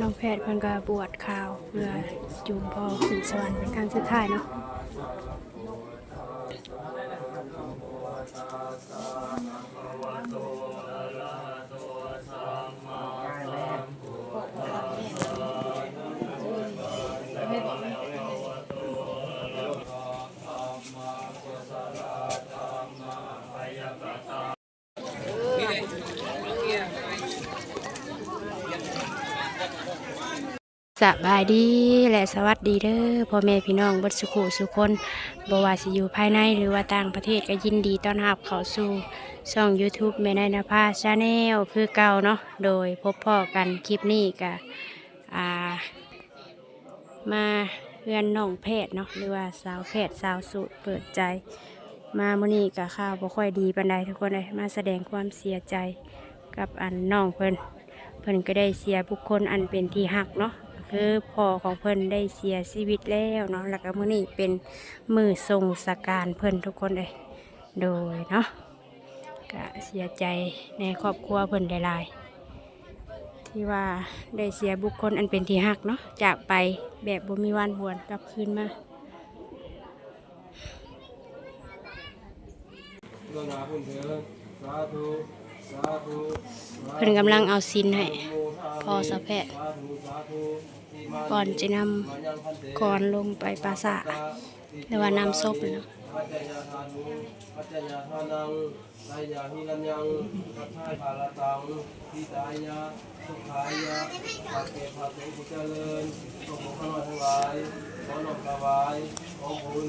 น้องแพทย์เพิ่นก็บวชข่าวเพื่อจูงพ่อขึ้นสวรรค์เป็นครั้งสุดท้ายเนาะ สบายดีและสวัสดีเด้อพ่อแม่พี่น้องเบดสุขุสุคนบว่าสิอยู่ภายในหรือว่าต่างประเทศก็ยินดีต้อนรับเข้าสู่ช่อง YouTube แม่นายนภาชาแนลคือเก่าเนาะโดยพบพ่อกันคลิปนี้ก็อ่า มาเพื่อนน้องแพทย์เนาะหรือว่าสาวแพทย์สาวสูตรเปิดใจ มามื้อนี้ก็ข่าวบ่ค่อยดีปานใดทุกคนเลยมาแสดงความเสียใจกับอันน้องเพิ่นเพิ่นก็ได้เสียบุคคลอันเป็นที่หักเนาะ คือพ่อของเพิ่นได้เสียชีวิตแล้วเนาะแล้วก็มื้อนี้เป็นมือทรงสการเพิ่นทุกคนเลยโดยเนาะก็เสียใจในครอบครัวเพิ่นหลายๆที่ว่าได้เสียบุคคลอันเป็นที่หักเนาะจากไปแบบบ่มีวันหวนกลับคืนมาเรื่องราวเพิ่นเถิดสาธุสาธุเพิ่นกำลังเอาสินให้พ่อสะแพท ก่อนจะนำก่อนลงไปปราสาทหรือว่านำศพเนาะปัจจยาทานุปัจจยาทานังนายาหิรัญญังปัจจัยภาลตังทิตายะสุขายะปัจเกภาสุเจริญพวกข้าน้อทั้งหลายขอนอมถวายของบุญ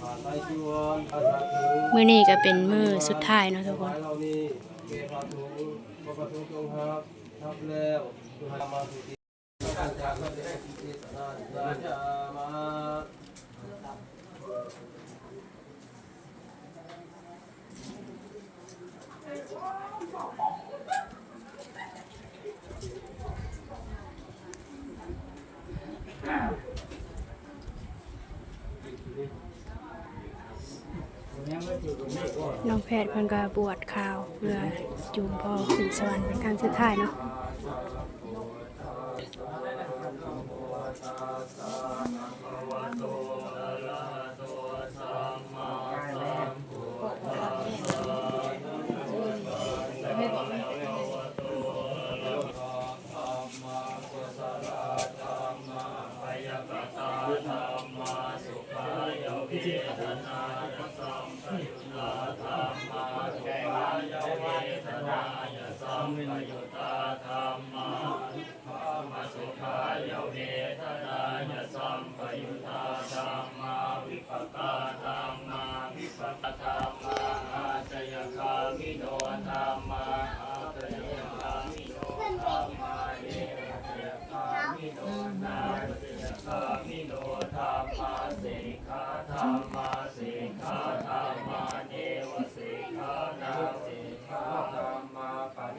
ผ่านไตรจีวรอาสาถึงมื้อนี้ก็เป็นมือสุดท้ายเนาะทุกคนเรานี่เกพาถุงประทุจงครับทับแล้วมาสุติ น้องแพทย์เพิ่นก็บวชข่าวเพื่อจูงพ่อขึ้นสวรรค์เป็นครั้งสุดท้ายเนาะ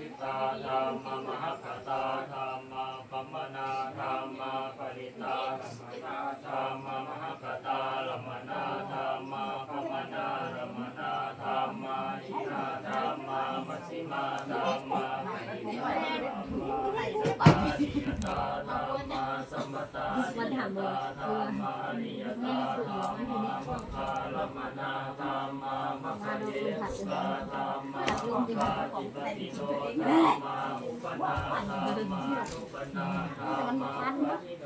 ริตาธรรมมหคตาธรรมปัมมนาธรรมปริตาธรรมธรรมมหคตาลมนาธรรมปัมมนารมนาธรรมาอินาธรรมมัชฌิมาธรรมา ตาธรรมาสัมปตานิยตาธรรมานิยตาธรรมามัคคาลมนาธรรมามัคคเยสุตาธรรมามัคคาจิปติโนธรรมาอุปนาธรรมานุปนาธรรมาปฏิโน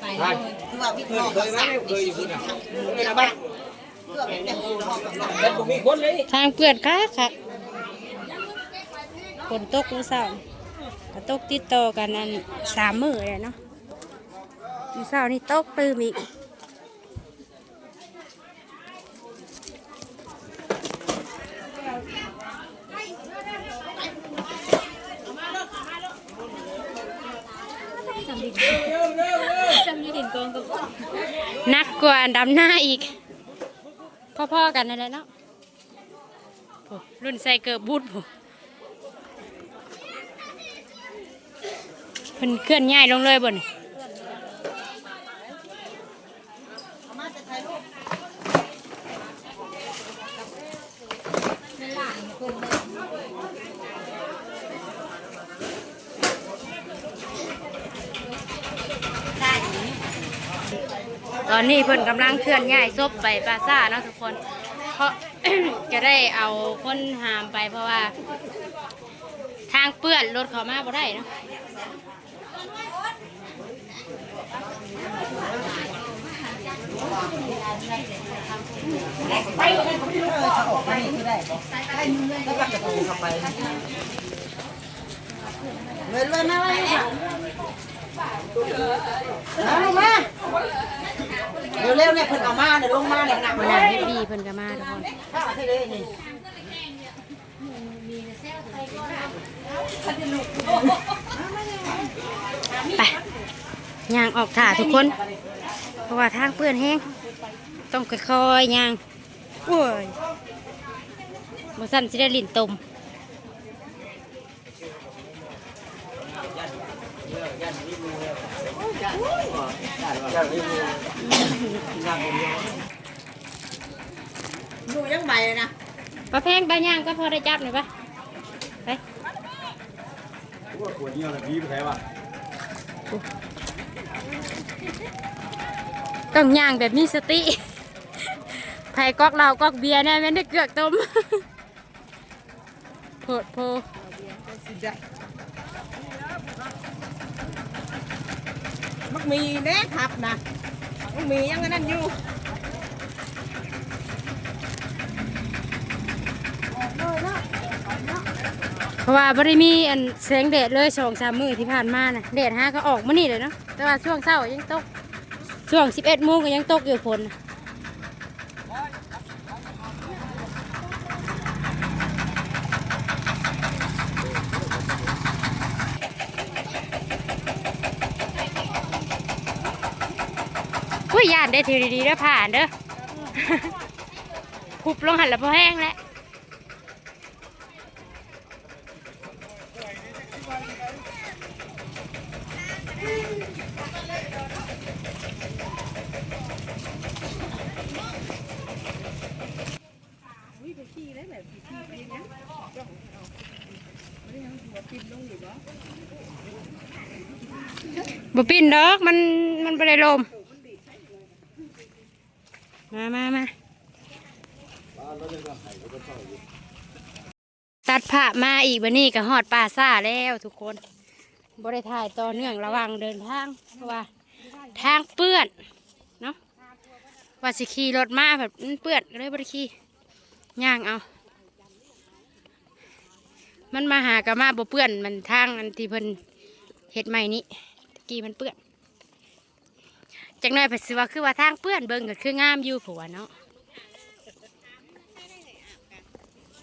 ไปเลยคือว่าวิเคราะห์ภาษาเคยอยู่ที่ไหนเคยนะบ้างเพื่อเป็นแต่หูห้องกับเราแล้วผมมีคนเลยทางเปื้อนค่ะค่ะฝนตกเมื่อเช้า ก็ตกติดต่อกันนั่นสามมือเลยเนาะเมื่เช้านี่ตกตื่มอีกนักกว่าดำหน้าอีก พ่อๆกันนั่นแหละเนาะรุ่นใส่เกิบบูดผม พิ่นเคลื่อนง่ายลงเลยบ่นตอนนี้เพิ่นกำลังเคลื่อนง่ายซบไปปราซ่าเนาะทุกคน เพราะจะได้เอาคนหามไปเพราะว่า ทางเปื้อนรถเขามาบ่ได้เนาะ เงินเลยนะอะไรเนี่ยเอาลงมาเร็วๆเนี่ยเพิ่นเอามาเนี่ยลงมาเนี่ยหนักหัวหเลน้ายดดีเพิ่นก็มาทุกคนข้าวที่เลยนี่ไป ย่างออกถ่าทุกคน เพราะว่าทางเปื้อนแห้งต้องค่อยๆย่างโอ้ยบ่สั่นสิได้ลิ้นตมดูยังใบเลยนะปลาแพงปลาย่างก็พอได้จับหน่อยปะไปว่าขวดเงี้ยวนะพี่ไปใช่ป่ะ ต้องย่างแบบมีสติไผ่ก๊อกเราก๊อกเบียร์แน่แม่นได้เกือกต้มโพดโพมันมีแน่ทับนะมันมียังไงนั่นอยู่เพราะว่าบริมีอันแสงแดดเลยสองสามมือที่ผ่านมาน่ะแดดฮาก็ออกมานี่เลยเนาะแต่ว่าช่วงเช้ายังตก ช่วงสิบเอ็ดโมงก็ยังตกอยู่ฝนอุ้ยยานได้ทีดีๆแล้วผ่านเด้อหุบลงหันแล้วพอแห้งแล้ว บ่ปิ่นดอกมันมันบ่ได้ลม มามามาตัดผ้ามาอีกวันนี้ก็ฮอดป่าซ่าแล้วทุกคนบ่ได้ถ่ายต่อเนื่องระว่างเดินทางเพราะว่า ทางเปื้อนเนาะว่าสิขี่รถมาแบบเปื้อนเลยบ่ได้ขี่ย่างเอา มันมาหากะมาบ่เปื้อนมันทางอันที่เพิ่นเฮ็ดใหม่นี้ กี้มันเปื้อนจักหน่อยเพิ่นสิว่าคือว่าทางเปื้อนเบิ่งก็คืองามอยู่ผัวาเนาะ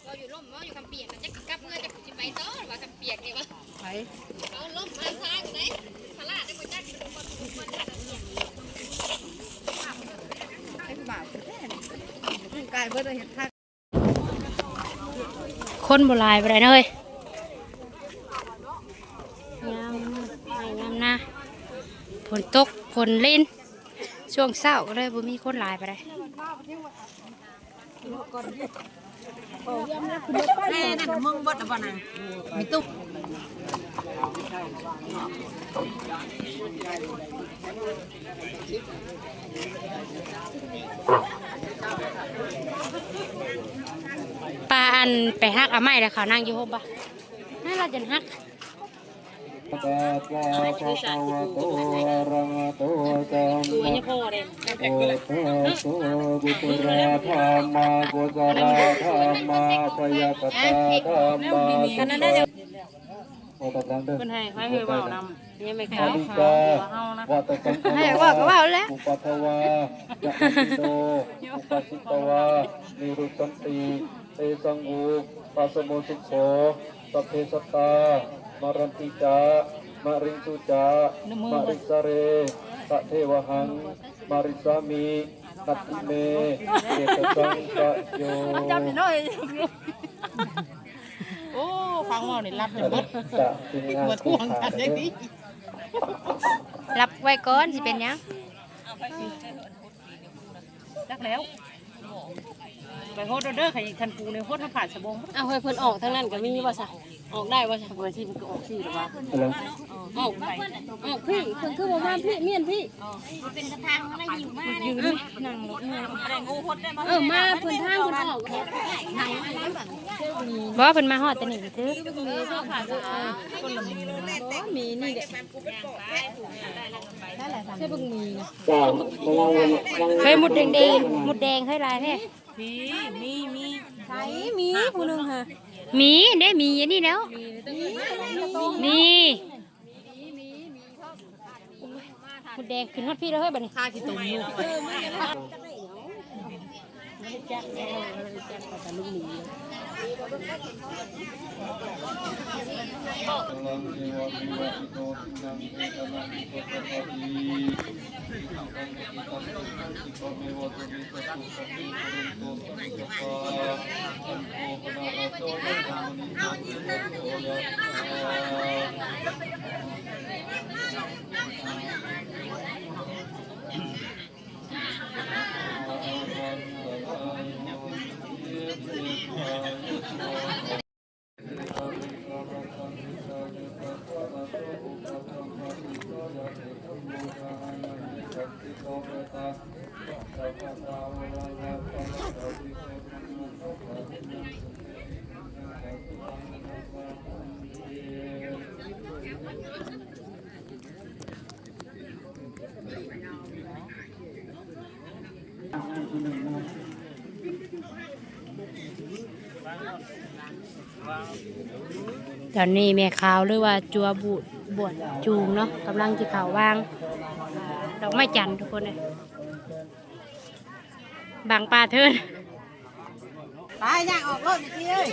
เราอยู่ร่มเราอยู่คำเปียกจะกลับเมื่อจะสิไปต่อว่าคำเปียกนี่วะไปเอาล่มทางทางอยู่ไหนพลาดได้บ่จักไอ้บ่าวกายเบิดเห็นทักคนโบราณไปไหนเฮ้ยงามไม่งามนะ ฝนตกฝนลิ้นช่วงเศร้าก็เลยบ่มีคนหลายไปได้แม่นั่นมึงเบิดอะบ่นางมีตุ๊กปลาอันไปฮักเอาไม้แล้วเขานั่งอยู่โฮมปะนั่นเราจะฮัก ตาตาภะคะวะโตอะระหะโตสัมดูมานี่พ่อเลยโอทัสสะกุตระธรรมากุสราธรรมาพยาคตาธรรมาสุตะโอตัดลังเด้อคนให้ให้เคยเบานำนี่ไม่อาเข้าลิกาวัตสังฆให้ว่าก็ว่าแล้ว อุปัทวาจะอิโนอุปัสสิตวานิรุตตันติเตสังอุปัสสโมสุโขสัพเพสตตา มารันติจามาริงสุจามาริสาเรตะเทวหัง มาริสามีนัตติเมเกตสังกะโยโอ้ฟังว่านี่รับอริตะสิงหาคุขาเด้อรับไว้ก่อนสิเป็นหยังจักแล้ว ไปโฮดเด้อใครคันปูในโฮดทำผ่านสบงเอาให้เพิ่นออกทั้งนั้นก็มีบ่ซะออกได้บ่ซะเบอร์ที่มันก็ออกสี่หรือว่า ออกออกพี่เพิ่นคือบ่มาพี่เมียนพี่เป็นกระทางอะไรอยู่มากยืนนั่งรถเออมาเพิ่นทางเพิ่นออกบ่เพิ่นมาฮอดแต่นี่ซื้อมีนี่เด้ใช่เบิ่งมีนะเคยหมุดแดงๆหมุดแดงเคยลายแท้มีมีมีใช่มีผู้หนึงค่ะมีได้มีอันนี้แล้วมี หมุดแดงขึ้นฮอดพี่แล้วเฮ้ยบัดนี้ค่ากี่ตุ่มอยู่ ตอนนี้แม่ขาวหรือว่าจัวบุดบวชจูงเนาะกำลังที่เขาวางอ่าดอกไม้จันทร์ทุกคนเลยบางปลาเทินไปย่างออกรถไปที่เอ้ย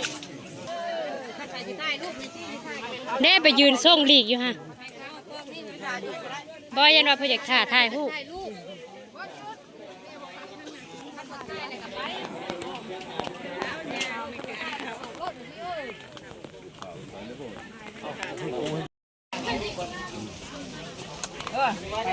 เน่ไปยืนส่งหลีกอยู่ฮะบอยยันว่าเพนอยากถ่าถ่ายรูป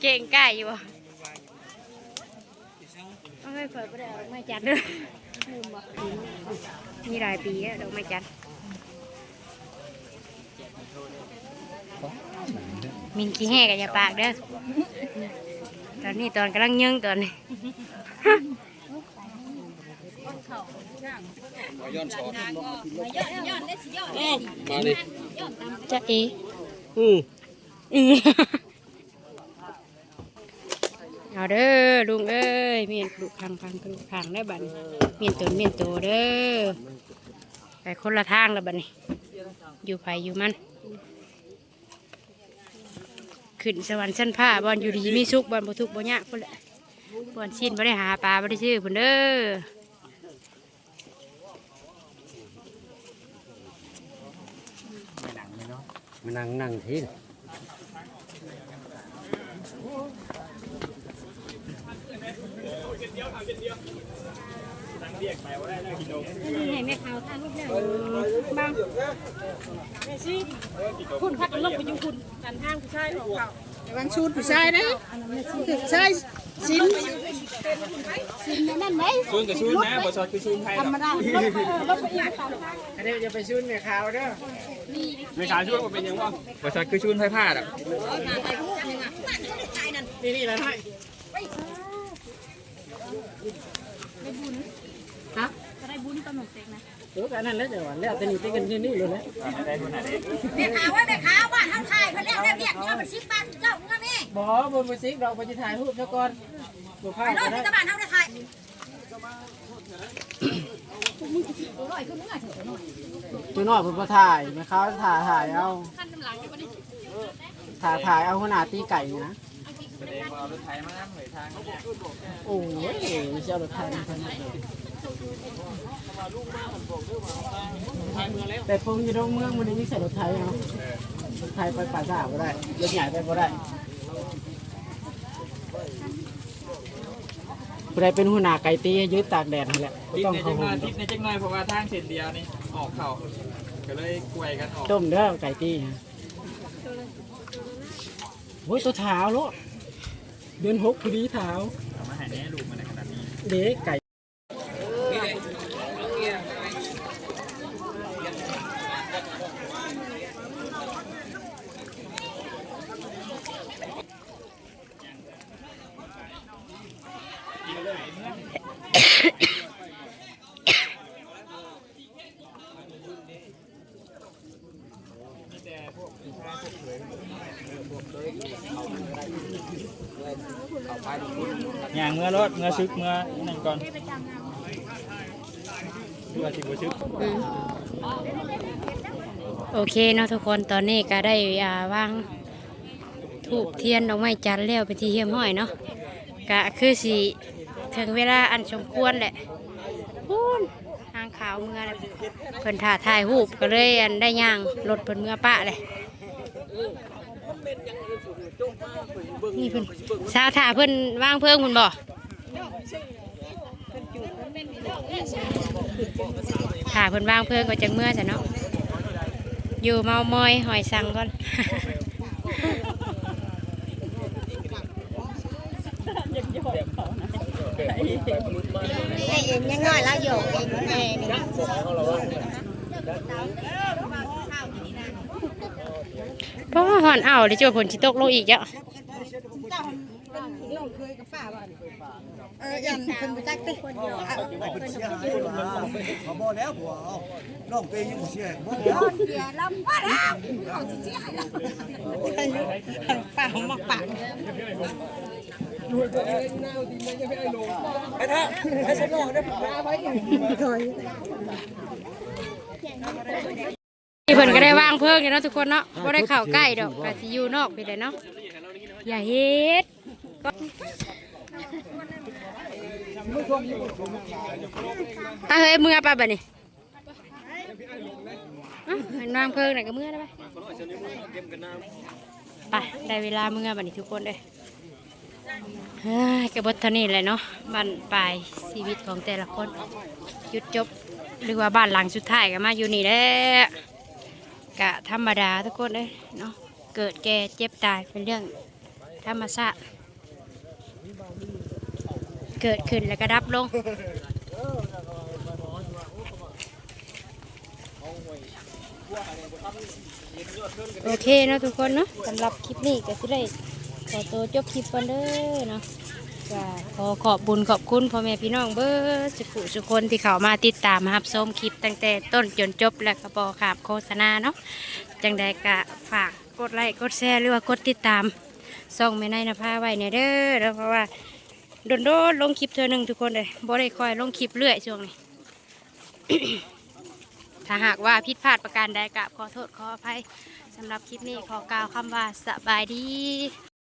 เก่งกล้าอยู่บ่เอาให้เปิดไปได้ดอกไม้จันทร์เด้อลืมบ่มีหลายปีแล้วดอกไม้จันทร์มินขี้แห่กันอย่าปากเด้อ ตอนนี้ตอนกำลังยังตอนนี้มาดิจะเออืมอือ เอาเด้อลุงเอ้ยเมียนปลูกพังพังปลูกพังได้บัดนี้เมียนตนเมียนโตเด้อไปคนละทางแล้วบัดนี้ อยู่ไผอยู่มัน ขึ้นสวรรค์ชั้นผ้าบอลอยู่ดีมีสุขบอลบ่ทุกข์บ่ยากพุ่นแหละบอลชิ้นบ่ได้หาปลาบ่ได้ซื้อพุ่นเด้อมานั่งนั่งที่ ให้แม่ขาวทางลูกเนี่ยบางคุณพักลงไปยุ่งคุณกันทางผู้ชายของเขาระวังชูดผู้ชายนะผู้ชายชิ้นชิ้นนั่นไหมชูนกับชูนนะบทสคือชูนไทยธรรมดาอันนี้จะไปชูนเนี่ยขาวเด้อไม่ขาวชูนมันเป็นยังวะบทสคือชูนไทยผ้าอะนี่นี่อะไรให้ เดี๋ยวกันนั่นแล้วเดี๋ยวแล้วแต่นี่ไปกันที่นี่เลยนะแม่ขาวไว้แม่ขาวบ้านทำขายเพิ่นแล้วแล้วเรียกเนี่ยมันสิบบาทเจ้าเงินแม่บ่บนมือซิกเราไปจะถ่ายรูปซะก่อนดูภาพไปโน่ก็นได้ที่ตะบ้านเฮาได้ขายตัวน้อยผมก็ถ่ายไหมเขาถ่ายถ่ายเอาถ่ายถ่ายเอาขนาดตีไก่นะแสดงว่าเอารถไทยมานั่งหน่อยทางโอ้ยไม่ใช่เอารถไทยมาขนาดเลย แต่คงอยู่ตรงเมืองมันนี่ใส่รถไทยเนาะรถไทยไปป่าซ่าก็ได้รถใหญ่ไปก็ได้ผู้ใดเป็นหัวหน้าไก่ตียืดตากแดดนี่แหละบ่ติดต้องในเข้าจังหห้น่ออยงติดในจังหน่อยเพราะว่าทางเส้นเดียวนี่ออกเข่าก็เลยกวยกันออกต้มเด้อไก่ตีนะโอ้ยตัวเท้าโลดเดือนหกพอดีเท้าเอามาให้แน่ลูกมันในขนาดนี้ เด็กไก่ อย่างเมื่อรถเมื่อซึกเมื่อนั่นก่อนเมื่อสิบซึกโอเคเนาะทุกคนตอนนี้ก็ได้อ่าวางถูกเทียนดอกไม้จันทร์แล้วไปนที่เฮียมห้อยเนาะก็คือสิถึงเวลาอันสมควรแหละพูนทางขาวเมื่อเพิ่นถ่าถ่ายรูปก็เลยอันได้ย่างรถเพิ่นเมื่อปะเลย นี่เพิ่นสาวถ่าเพิ่นวางเพิ่งเพิ่นบ่ถ่าเพิ่นวางเพิ่งก็จังเมื่อจ้ะเนาะอยู่เมามอยหอยสังก่อนแม่เองยังน้อยแล้วอยู่เองแม่นี่ เพราะว่าหอนเอาเดี๋ยวจะผลชิตกลงอีกเยอะเออยันคนไปจักติเขาบอกแล้วผัวเอาน้องเปย์ยังบ่เชื่อบอกแล้วเสียลำว่าแล้วเขาสิเสียป่าของมักป่าไปเถอะไปสนองได้ ที่เพิ่นก็ได้วางเพิ่งอยู่เนาะทุกคนเนาะบ่ได้เข้าใกล้ดอกก็สิอยู่นอกไปเลยเนาะอย่าเฮ็ดก็อะเฮ้ยเมื่อป่ะบัดนี้อะเห็นวางเพิ่งน่ะก็เมื่อได้ปะไปได้เวลาเมื่อบัดนี้ทุกคนเลยเฮ้ยกระบทเท่านี้แหละเนาะบ้านปลายชีวิตของแต่ละคนหยุดจบหรือว่าบ้านหลังสุดท้ายก็มาอยู่นี่แหละ กะธรรมดาทุกคนเลยเนาะเกิดแก่เจ็บตายเป็นเรื่องธรรมชาติเกิดขึ้นแล้วก็ดับลงโอเคเนาะทุกคนเนาะสำหรับคลิปนี้ก็สิได้ขอตัวจบคลิปกันเด้อเนาะ ขอขอบบุญขอบคุณพ่อแม่พี่น้องเบิร์สุขุสุคนที่เขามาติดตามรับชมคลิปตั้งแต่ต้นจนจบและก็บอขาบโฆษณาเนาะจังใดก็ฝากกดไลค์กดแชร์หรือว่ากดติดตามส่องไม่ในนะพาไว้เนี่ยเด้อเด้อเพราะว่าโดนโดนลงคลิปเธอหนึ่งทุกคนเลยบ่ได้คอยลงคลิปเรื่อยช่วงนี้ ถ้าหากว่าผิดพลาดประการใดกับขอโทษขออภัยสำหรับคลิปนี้ขอกล่าวคำว่าสบายดี